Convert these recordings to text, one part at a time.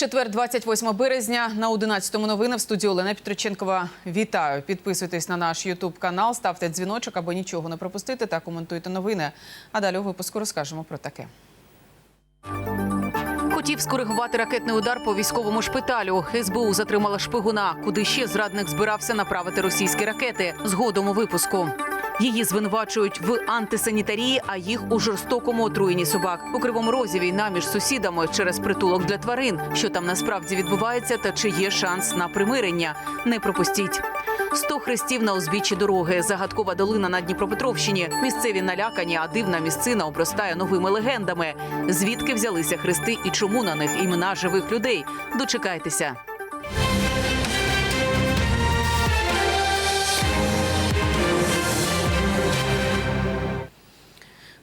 Четвер, 28 березня на 11 новини в студії Олена Петриченкова. Вітаю! Підписуйтесь на наш Ютуб канал, ставте дзвіночок, аби нічого не пропустити та коментуйте новини. А далі у випуску розкажемо про таке. Хотів скоригувати ракетний удар по військовому шпиталю. СБУ затримала шпигуна, куди ще зрадник збирався направити російські ракети. Згодом у випуску. Її звинувачують в антисанітарії, а їх у жорстокому отруєнні собак. У кривому розі війна між сусідами через притулок для тварин. Що там насправді відбувається, та чи є шанс на примирення? Не пропустіть. Сто хрестів на узбіччі дороги, загадкова долина на Дніпропетровщині. Місцеві налякані, а дивна місцина обростає новими легендами. Звідки взялися хрести і чому на них імена живих людей? Дочекайтеся.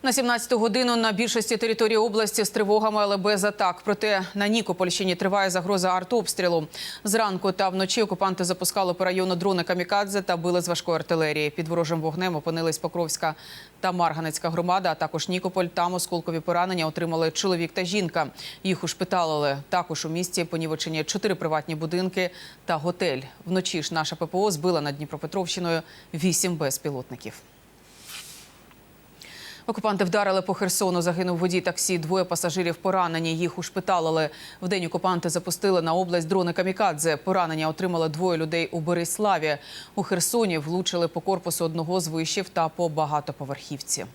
На 17-ту годину на більшості території області з тривогами, але без атак. Проте на Нікопольщині триває загроза артобстрілу. Зранку та вночі окупанти запускали по району дрони камікадзе та били з важкої артилерії. Під ворожим вогнем опинились Покровська та Марганецька громада, а також Нікополь. Там осколкові поранення отримали чоловік та жінка. Їх ушпиталили. Також у місті понівечені чотири приватні будинки та готель. Вночі ж наша ППО збила над Дніпропетровщиною вісім безпілотників. Окупанти вдарили по Херсону. Загинув водій таксі. Двоє пасажирів поранені. Їх ушпиталили. Вдень окупанти запустили на область дрони камікадзе. Поранення отримали двоє людей у Бориславі. У Херсоні влучили по корпусу одного з вишів та по багатоповерхівці.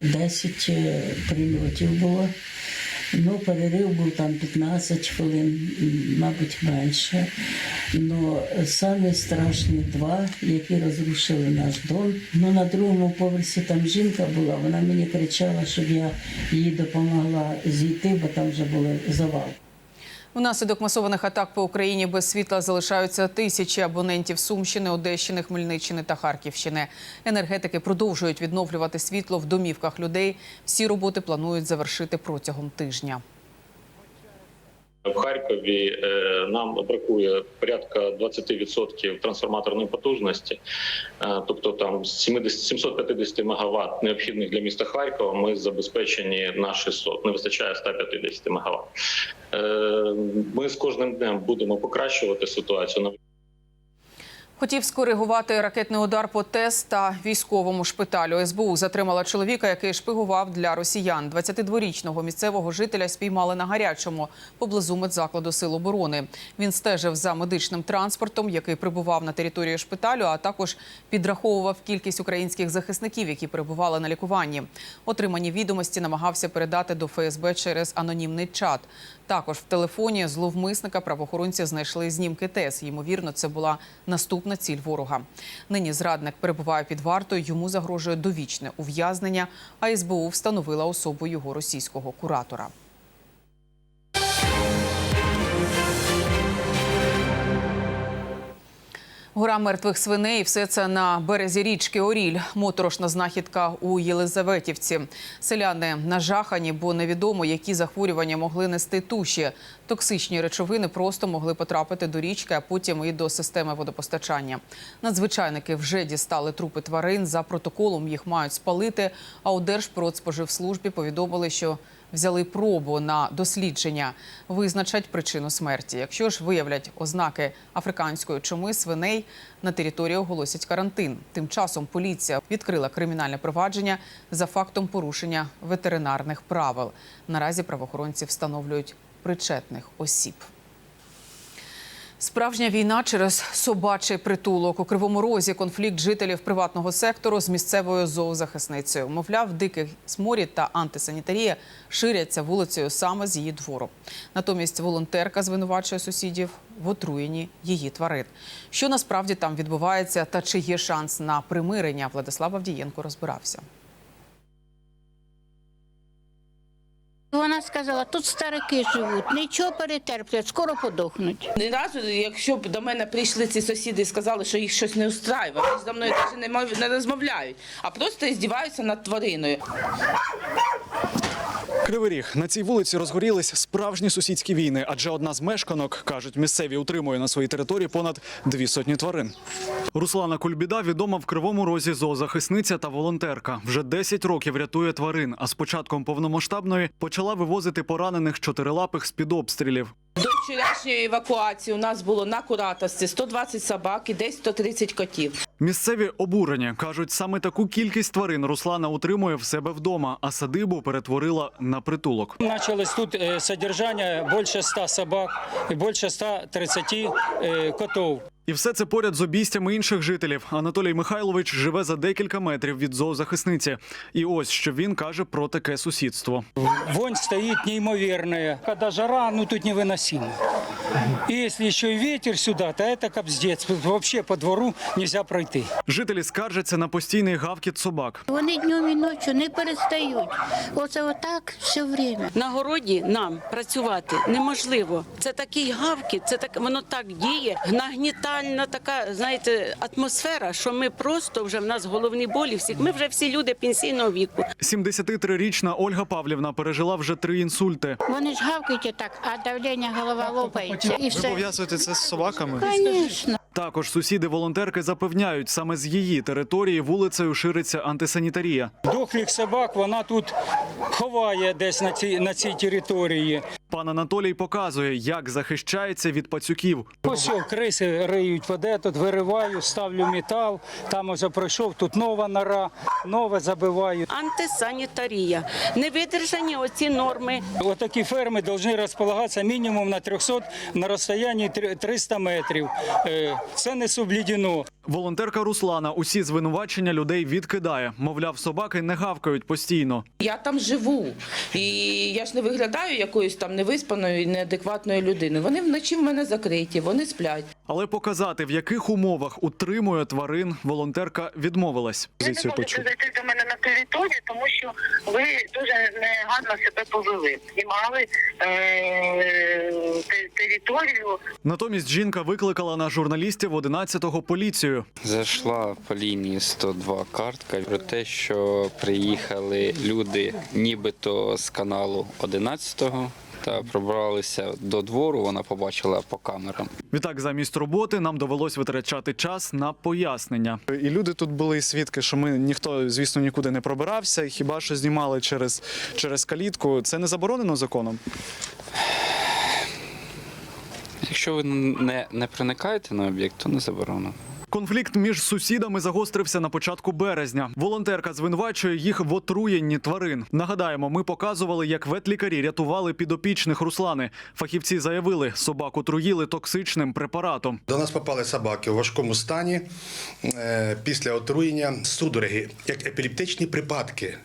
10 е, прильотів було. Ну, перерив був там 15 хвилин, мабуть, менше. Ну, самі страшні два, які розрушили наш дом. Ну, на другому поверсі там жінка була, вона мені кричала, щоб я їй допомогла зійти, бо там вже були завал. Внаслідок масованих атак по Україні без світла залишаються тисячі абонентів Сумщини, Одещини, Хмельниччини та Харківщини. Енергетики продовжують відновлювати світло в домівках людей. Всі роботи планують завершити протягом тижня. В Харкові е, нам бракує порядка 20% трансформаторної потужності, Е, тобто там з 70 750 МВт необхідних для міста Харкова. Ми забезпечені на 600, не вистачає 150 МВт. Е, Ми з кожним днем будемо покращувати ситуацію. Хотів скоригувати ракетний удар по ТЕС та військовому шпиталю. СБУ затримала чоловіка, який шпигував для росіян. 22-річного місцевого жителя спіймали на гарячому поблизу медзакладу Сил оборони. Він стежив за медичним транспортом, який прибував на територію шпиталю, а також підраховував кількість українських захисників, які перебували на лікуванні. Отримані відомості намагався передати до ФСБ через анонімний чат. Також в телефоні зловмисника правоохоронці знайшли знімки ТЕС. Ймовірно, це була наступна ціль ворога. Нині зрадник перебуває під вартою. Йому загрожує довічне ув'язнення. А СБУ встановила особу його російського куратора. Гора мертвих свиней. Все це на березі річки Оріль. Моторошна знахідка у Єлизаветівці. Селяни нажахані, бо невідомо, які захворювання могли нести туші. Токсичні речовини просто могли потрапити до річки, а потім і до системи водопостачання. Надзвичайники вже дістали трупи тварин. За протоколом їх мають спалити. А у Держпродспоживслужбі повідомили, що взяли пробу на дослідження, визначать причину смерті. Якщо ж виявлять ознаки африканської чуми свиней, на території оголосять карантин. Тим часом поліція відкрила кримінальне провадження за фактом порушення ветеринарних правил. Наразі правоохоронці встановлюють причетних осіб. Справжня війна через собачий притулок у кривому розі. Конфлікт жителів приватного сектору з місцевою зоозахисницею. Мовляв, дикий сморід та антисанітарія ширяться вулицею саме з її двору. Натомість волонтерка звинувачує сусідів в отруєнні її тварин. Що насправді там відбувається, та чи є шанс на примирення? Владислав Авдієнко розбирався. Вона сказала, тут старики живуть, нічого перетерплять, скоро подохнуть. Ні разу, якщо б до мене прийшли ці сусіди і сказали, що їх щось не устраює, вони зі мною навіть не, мов- не розмовляють, а просто здіваються над твариною. Кривий Ріг. на цій вулиці розгорілись справжні сусідські війни, адже одна з мешканок, кажуть, місцеві утримує на своїй території понад дві сотні тварин. Руслана Кульбіда відома в Кривому Розі зоозахисниця та волонтерка. Вже 10 років рятує тварин, а з початком повномасштабної почала вивозити поранених чотирилапих з-під обстрілів. До вчорашньої евакуації у нас було на кураторстві 120 собак і десь 130 котів. Місцеві обурені кажуть, саме таку кількість тварин Руслана утримує в себе вдома, а садибу перетворила на притулок. Началось тут э, содержание больше 100 собак и больше 130 э, котов. І все це поряд з обійстями інших жителів. Анатолій Михайлович живе за декілька метрів від зоозахисниці. І ось що він каже про таке сусідство. Вонь стоїть неимоверная. коли жара, ну тут невыносимо. И если еще и ветер сюда, то это капздец. Вообще по двору нельзя пройти. Жителі скаржаться на постійний гавкіт собак. Вони днем і ночі не перестають. Оце отак все время. На городі нам працювати неможливо. Це такий гавкіт, це так воно так діє. Нагнітальна така, знаєте, атмосфера, що ми просто вже в нас головні болі. Всіх ми вже всі люди пенсійного віку. 73-річна Ольга Павлівна пережила вже три інсульти. Вони ж гавкають так, а давлення голова лопається. І все. пов'язуєте це з собаками? Звісно. Також сусіди-волонтерки запевняють, саме з її території вулицею шириться антисанітарія. Дохлих собак вона тут ховає десь на цій, на цій території. Пан Анатолій показує, як захищається від пацюків. Ось криси риють воде, тут вириваю, ставлю метал, там уже пройшов, тут нова нора, нове забиваю. Антисанітарія. Не видержані оці норми. Отакі ферми повинні розполагатися мінімум на 300, на розстоянні три- 300 метрів. Це не соблюдено. Волонтерка Руслана усі звинувачення людей відкидає. Мовляв, собаки не гавкають постійно. Я там живу, і я ж не виглядаю якоюсь там невиспаною і неадекватною людиною. Вони вночі в мене закриті, вони сплять. Але показати, в яких умовах утримує тварин, волонтерка відмовилась. Ви не можете зайти до мене на територію, тому що ви дуже негарно себе повели. Знімали е- територію. Натомість жінка викликала на журналістів 11-го поліцію. Зайшла по лінії 102 картка про те, що приїхали люди нібито з каналу 11-го та пробралися до двору. Вона побачила по камерам. Відтак, замість роботи нам довелось витрачати час на пояснення. І люди тут були свідки, що ми ніхто, звісно, нікуди не пробирався, хіба що знімали через, через калітку. Це не заборонено законом. Якщо ви не, не проникаєте на об'єкт, то не заборонено. Конфлікт між сусідами загострився на початку березня. Волонтерка звинувачує їх в отруєнні тварин. Нагадаємо, ми показували, як ветлікарі рятували підопічних Руслани. Фахівці заявили, собаку труїли токсичним препаратом. До нас попали собаки у важкому стані е, після отруєння судороги, як епілептичні припадки.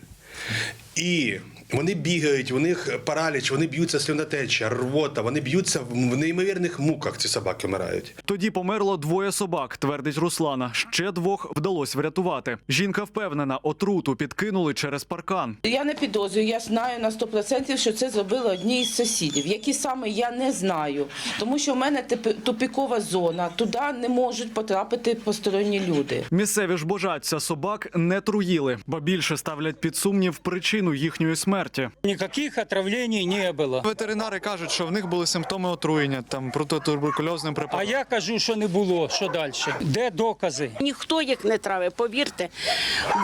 І вони бігають, у них параліч, вони б'ються сльонотеча, рвота, вони б'ються в в неймовірних муках. Ці собаки вмирають. Тоді померло двоє собак, твердить Руслана. Ще двох вдалося врятувати. Жінка впевнена, отруту підкинули через паркан. Я не підозрюю, я знаю на 100%, що це зробили одні із сусідів. Які саме я не знаю, тому що в мене типи- тупікова зона. Туди не можуть потрапити посторонні люди. Місцеві ж божаться собак не труїли, бо більше ставлять під сумнів причину їхньої смерті. Никаких отравлений не було. Ветеринари кажуть, що в них були симптоми отруєння там протитуберкульозним А я кажу, що не було. Що далі? Де докази? Ніхто їх не травить, повірте.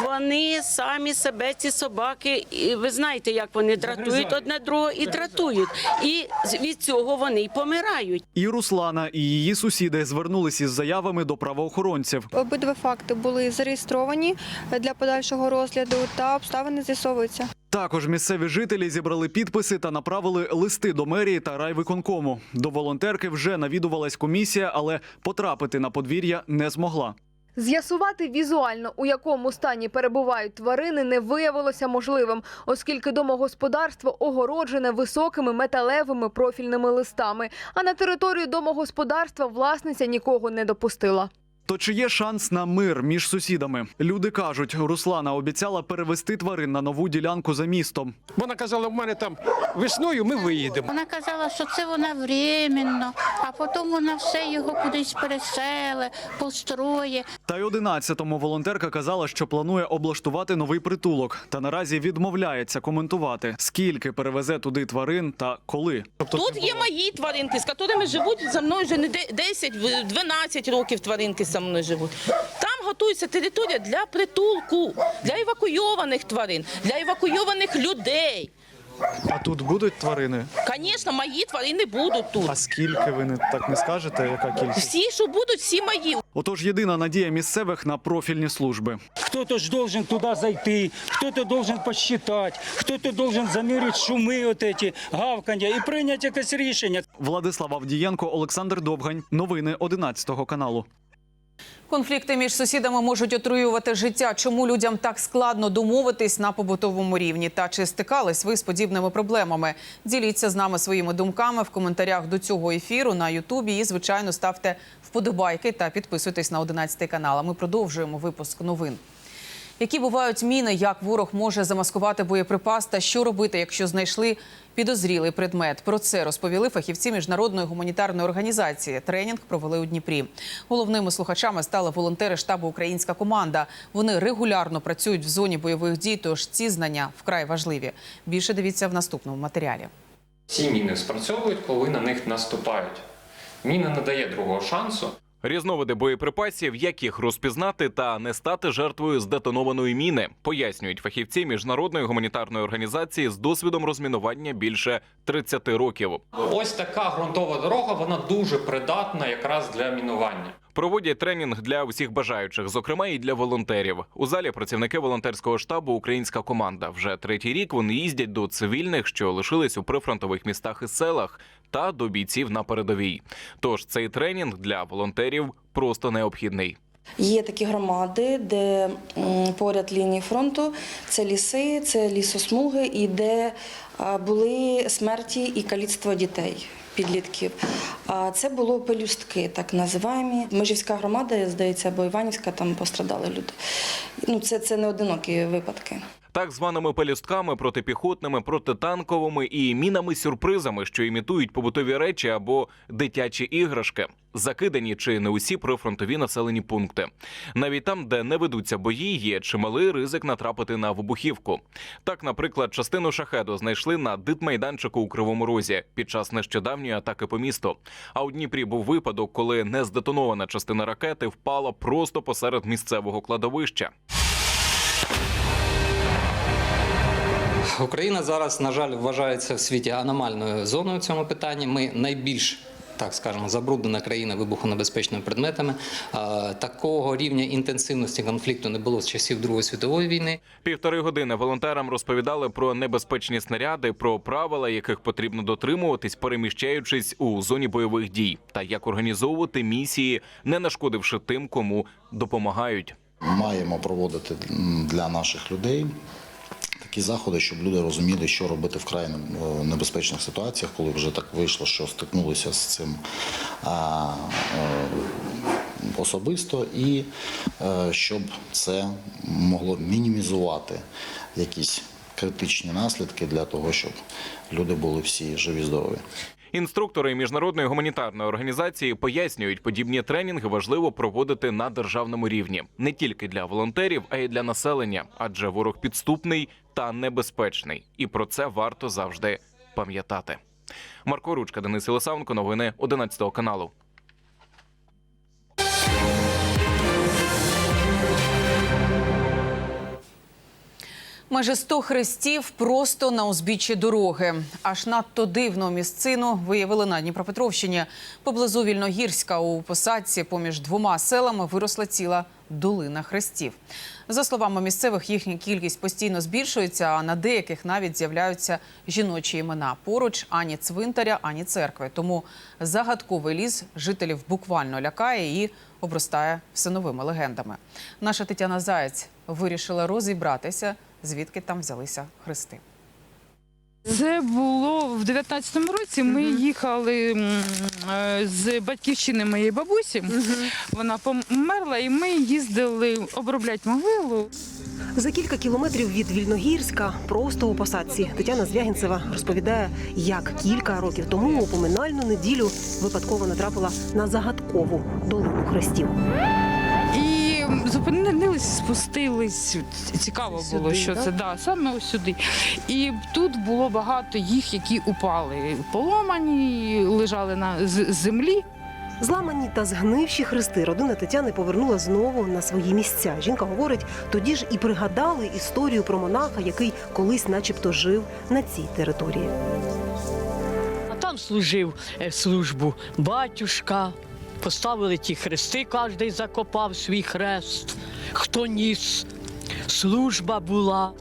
Вони самі себе, ці собаки, і ви знаєте, як вони дратують одне другого і дратують. І від цього вони й помирають. І Руслана, і її сусіди звернулись із заявами до правоохоронців. Обидва факти були зареєстровані для подальшого розгляду та обставини з'ясовуються. Також місцеві жителі зібрали підписи та направили листи до мерії та райвиконкому. До волонтерки вже навідувалась комісія, але потрапити на подвір'я не змогла. З'ясувати візуально, у якому стані перебувають тварини, не виявилося можливим, оскільки домогосподарство огороджене високими металевими профільними листами. А на територію домогосподарства власниця нікого не допустила. То чи є шанс на мир між сусідами? Люди кажуть, Руслана обіцяла перевести тварин на нову ділянку за містом. Вона казала, в мене там весною ми виїдемо. Вона казала, що це вона временно, а потім вона все його кудись переселе, построє. Та й 11-му волонтерка казала, що планує облаштувати новий притулок, та наразі відмовляється коментувати, скільки перевезе туди тварин та коли. Тут є мої тваринки, з якими живуть за мною вже не 10-12 років тваринки за мною живуть. Там готується територія для притулку, для евакуйованих тварин, для евакуйованих людей. А тут будуть тварини? Звісно, мої тварини будуть тут. А скільки ви не так не скажете? Яка кількість? Всі, що будуть, всі мої. Отож, єдина надія місцевих на профільні служби. Кто-то ж должен туда зайти, кто-то должен посчитать, кто-то должен замерить шуми от эти, гавкання і прийняти якесь рішення. Владислав Авдієнко, Олександр Довгань. Новини 11 каналу. Конфлікти між сусідами можуть отруювати життя. Чому людям так складно домовитись на побутовому рівні? Та чи стикались ви з подібними проблемами? Діліться з нами своїми думками в коментарях до цього ефіру на Ютубі. І звичайно ставте вподобайки та підписуйтесь на 11 канал. А Ми продовжуємо випуск новин. Які бувають міни, як ворог може замаскувати боєприпас та що робити, якщо знайшли підозрілий предмет? Про це розповіли фахівці міжнародної гуманітарної організації. Тренінг провели у Дніпрі. Головними слухачами стали волонтери штабу Українська команда. Вони регулярно працюють в зоні бойових дій, тож ці знання вкрай важливі. Більше дивіться в наступному матеріалі. Ці міни спрацьовують, коли на них наступають. Міна не дає другого шансу. Різновиди боєприпасів, як їх розпізнати та не стати жертвою здетонованої міни, пояснюють фахівці міжнародної гуманітарної організації з досвідом розмінування більше 30 років. Ось така ґрунтова дорога, вона дуже придатна якраз для мінування. Проводять тренінг для усіх бажаючих, зокрема і для волонтерів. У залі працівники волонтерського штабу Українська команда. Вже третій рік вони їздять до цивільних, що лишились у прифронтових містах і селах, та до бійців на передовій. Тож цей тренінг для волонтерів просто необхідний. Є такі громади, де поряд лінії фронту це ліси, це лісосмуги, і де були смерті і каліцтво дітей. Підлітків. А це було пелюстки, так називаємо. Межівська громада, здається, або Іванівська, там пострадали люди. Ну, це, це не одинокі випадки. Так званими пелюстками, протипіхотними, протитанковими і мінами-сюрпризами, що імітують побутові речі або дитячі іграшки, закидані чи не усі прифронтові населені пункти. Навіть там, де не ведуться бої, є чималий ризик натрапити на вибухівку. Так, наприклад, частину шахеду знайшли на дитмайданчику у Кривому Розі під час нещодавньої атаки по місту. А у Дніпрі був випадок, коли нездетонована частина ракети впала просто посеред місцевого кладовища. Україна зараз, на жаль, вважається в світі аномальною зоною в цьому питанні. Ми найбільш так скажемо, забруднена країна вибухонебезпечними предметами. Такого рівня інтенсивності конфлікту не було з часів Другої світової війни. Півтори години волонтерам розповідали про небезпечні снаряди, про правила, яких потрібно дотримуватись, переміщаючись у зоні бойових дій, та як організовувати місії, не нашкодивши тим, кому допомагають. Маємо проводити для наших людей такі заходи, щоб люди розуміли, що робити в край е, небезпечних ситуаціях, коли вже так вийшло, що стикнулися з цим е, особисто, і е, щоб це могло мінімізувати якісь критичні наслідки для того, щоб люди були всі живі, здорові. Інструктори міжнародної гуманітарної організації пояснюють, подібні тренінги важливо проводити на державному рівні не тільки для волонтерів, а й для населення, адже ворог підступний та небезпечний, і про це варто завжди пам'ятати. Марко Ручка, Денис Єлисавенко, новини 11 каналу. Майже 100 хрестів просто на узбіччі дороги. Аж надто дивну місцину виявили на Дніпропетровщині. Поблизу Вільногірська у посадці поміж двома селами виросла ціла долина хрестів. За словами місцевих, їхня кількість постійно збільшується, а на деяких навіть з'являються жіночі імена. Поруч ані цвинтаря, ані церкви. Тому загадковий ліс жителів буквально лякає і обростає все новими легендами. Наша Тетяна Заєць вирішила розібратися, звідки там взялися хрести. Це було в 19-му році. Ми їхали е, з батьківщини моєї бабусі. Вона померла, і ми їздили обробляти могилу. За кілька кілометрів від Вільногірська, просто у посадці, Тетяна Звягінцева розповідає, як кілька років тому у поминальну неділю випадково натрапила на загадкову долину хрестів. Зупинились, спустились. Цікаво було, що так? це да, саме ось сюди. І тут було багато їх, які упали. Поломані, лежали на з- землі. Зламані та згнивші хрести родина Тетяни повернула знову на свої місця. Жінка говорить, тоді ж і пригадали історію про монаха, який колись, начебто, жив на цій території. А там служив е, службу батюшка. Поставили ті хрести, кожен закопав свій хрест. Хто ніс? Служба була.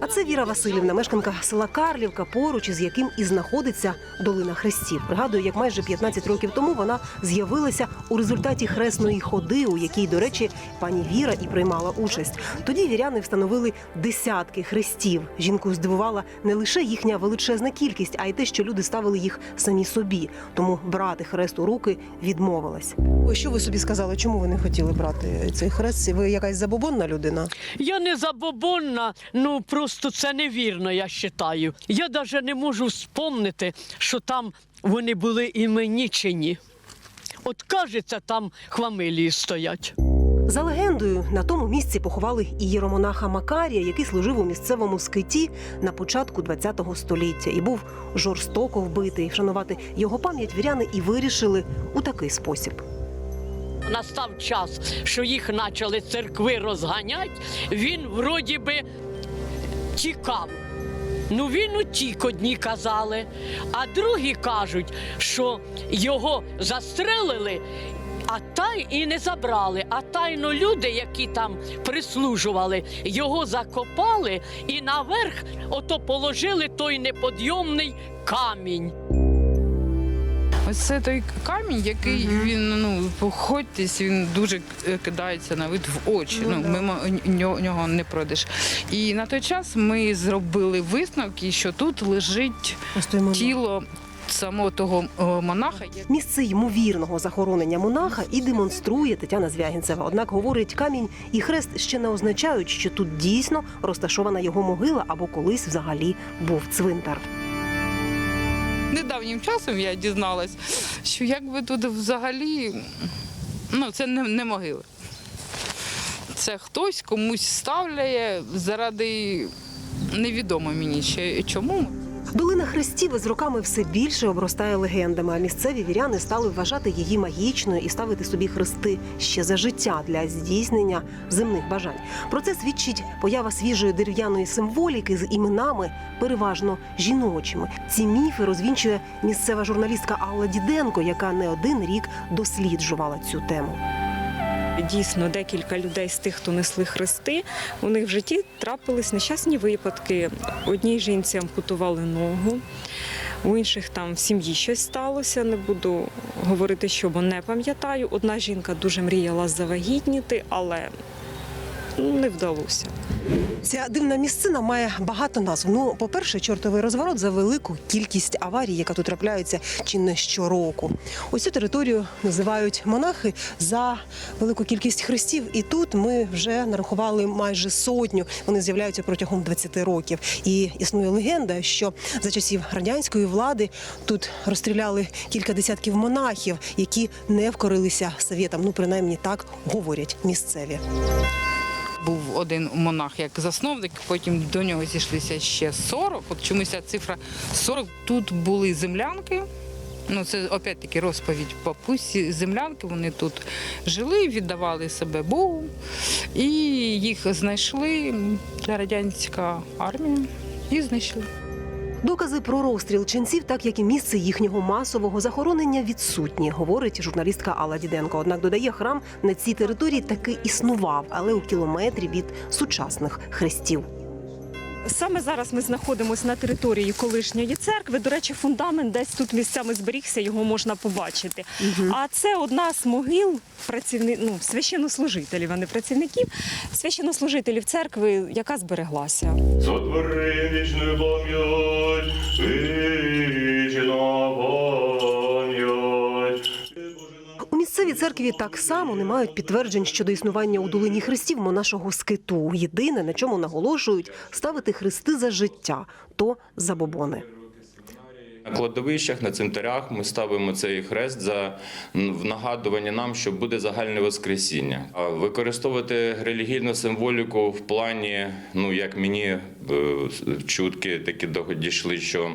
А це Віра Васильівна, мешканка села Карлівка, поруч із яким і знаходиться долина хрестів. Пригадую, як майже 15 років тому вона з'явилася у результаті хресної ходи, у якій, до речі, пані Віра і приймала участь. Тоді віряни встановили десятки хрестів. Жінку здивувала не лише їхня величезна кількість, а й те, що люди ставили їх самі собі. Тому брати хрест у руки відмовилась. Що ви собі сказали? Чому ви не хотіли брати цей хрест? Ви якась забобонна людина? Я не забобонна, ну просто це невірно, я вважаю. Я навіть не можу вспомнити, що там вони були іменічені. От кажеться, там хвамилії стоять. За легендою, на тому місці поховали і єромонаха Макарія, який служив у місцевому скиті на початку ХХ століття і був жорстоко вбитий. Вшанувати його пам'ять віряни і вирішили у такий спосіб. Настав час, що їх почали церкви розганяти, він вроді би тікав. Ну він утік, одні казали, а другі кажуть, що його застрелили, а тай і не забрали. А тайно люди, які там прислужували, його закопали і наверх ото положили той неподйомний камінь. Це той камінь, який він ну походьтесь, він дуже е, кидається на вид в очі. Ну, Ну, да. мимо нього, нього не пройдеш. І на той час ми зробили висновки, що тут лежить тіло самого того е, монаха. Місце ймовірного захоронення монаха і демонструє Тетяна Звягінцева. Однак говорить, камінь і хрест ще не означають, що тут дійсно розташована його могила або колись взагалі був цвинтар. Недавнім часом я дізналась, що якби тут взагалі ну, це не, не могили. Це хтось комусь ставляє заради невідомо мені ще чому. Долина хрестів із роками все більше обростає легендами, а місцеві віряни стали вважати її магічною і ставити собі хрести ще за життя для здійснення земних бажань. Про це свідчить поява свіжої дерев'яної символіки з іменами, переважно жіночими. Ці міфи розвінчує місцева журналістка Алла Діденко, яка не один рік досліджувала цю тему. Дійсно, декілька людей з тих, хто несли хрести, у них в житті трапились нещасні випадки. Одній жінці ампутували ногу, у інших там в сім'ї щось сталося. Не буду говорити, що, бо не пам'ятаю. Одна жінка дуже мріяла завагітніти, але не вдалося. Ця дивна місцина має багато назв. Ну, по-перше, чортовий розворот за велику кількість аварій, яка тут трапляється чи не щороку. Ось цю територію називають монахи за велику кількість хрестів. І тут ми вже нарахували майже сотню. Вони з'являються протягом 20 років. І існує легенда, що за часів радянської влади тут розстріляли кілька десятків монахів, які не вкорилися совєтам. Ну, принаймні так говорять місцеві. Був один монах як засновник, потім до нього зійшлися ще 40. От чомусь цифра 40. Тут були землянки. Ну, це опять-таки розповідь бабусі. Землянки вони тут жили, віддавали себе Богу, і їх знайшли радянська армія і знайшли. Докази про розстріл ченців, так як і місце їхнього масового захоронення, відсутні, говорить журналістка Алла Діденко. Однак додає, храм на цій території таки існував, але у кілометрі від сучасних хрестів. Саме зараз ми знаходимося на території колишньої церкви. До речі, фундамент десь тут місцями зберігся, його можна побачити. А це одна з могил працівни... ну, священнослужителів, а не працівників, священнослужителів церкви, яка збереглася. Сотвори вічну пам'ять, церкві так само не мають підтверджень щодо існування у долині хрестів монашого скиту. Єдине, на чому наголошують, ставити хрести за життя, то забобони. На кладовищах, на цвинтарях ми ставимо цей хрест за нагадування нам, що буде загальне воскресіння. Використовувати релігійну символіку в плані, ну як мені е, чутки такі дійшли, що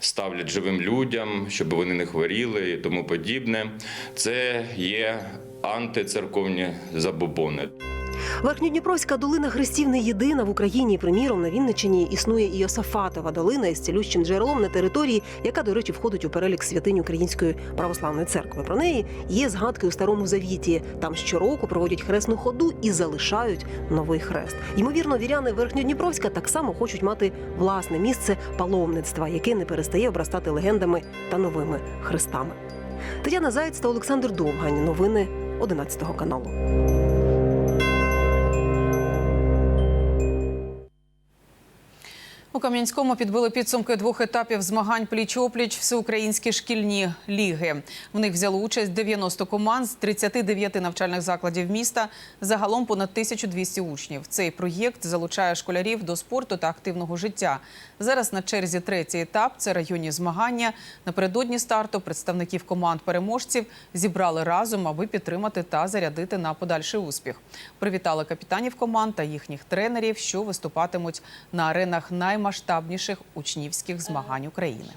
ставлять живим людям, щоб вони не хворіли і тому подібне. Це є антицерковні забобони. Верхньодніпровська долина хрестів не єдина в Україні. Приміром, на Вінниччині існує і Йосафатова долина із цілющим джерелом на території, яка, до речі, входить у перелік святинь Української православної церкви. Про неї є згадки у старому завіті. Там щороку проводять хресну ходу і залишають новий хрест. Ймовірно, віряни Верхньодніпровська так само хочуть мати власне місце паломництва, яке не перестає обрастати легендами та новими хрестами. Тетяна Заєць та Олександр Довгань. Новини 11 каналу. У Кам'янському підбили підсумки двох етапів змагань пліч-опліч всеукраїнські шкільні ліги. В них взяло участь 90 команд з 39 навчальних закладів міста. Загалом понад 1200 учнів. Цей проєкт залучає школярів до спорту та активного життя. Зараз на черзі третій етап це районні змагання. Напередодні старту представників команд переможців зібрали разом, аби підтримати та зарядити на подальший успіх. Привітали капітанів команд та їхніх тренерів, що виступатимуть на аренах наймасштабніших учнівських змагань України.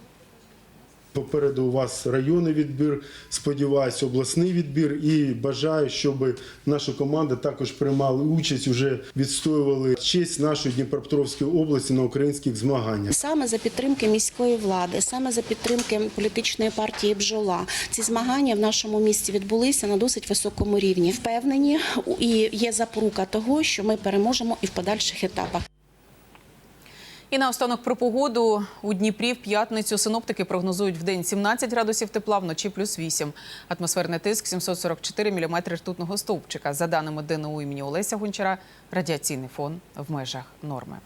Попереду у вас районний відбір, сподіваюся, обласний відбір і бажаю, щоб наша команда також приймали участь, уже відстоювали честь нашої Дніпропетровської області на українських змаганнях. Саме за підтримки міської влади, саме за підтримки політичної партії Бджола, ці змагання в нашому місті відбулися на досить високому рівні. Впевнені і є запорука того, що ми переможемо і в подальших етапах. І наостанок про погоду у Дніпрі в п'ятницю синоптики прогнозують в день 17 градусів тепла, вночі плюс 8. Атмосферний тиск 744 мм ртутного стовпчика. За даними ДНУ імені Олеся Гончара, радіаційний фон в межах норми.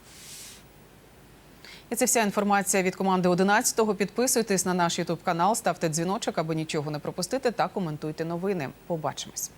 І це вся інформація від команди 11-го. Підписуйтесь на наш ютуб канал, ставте дзвіночок, аби нічого не пропустити та коментуйте новини. Побачимось.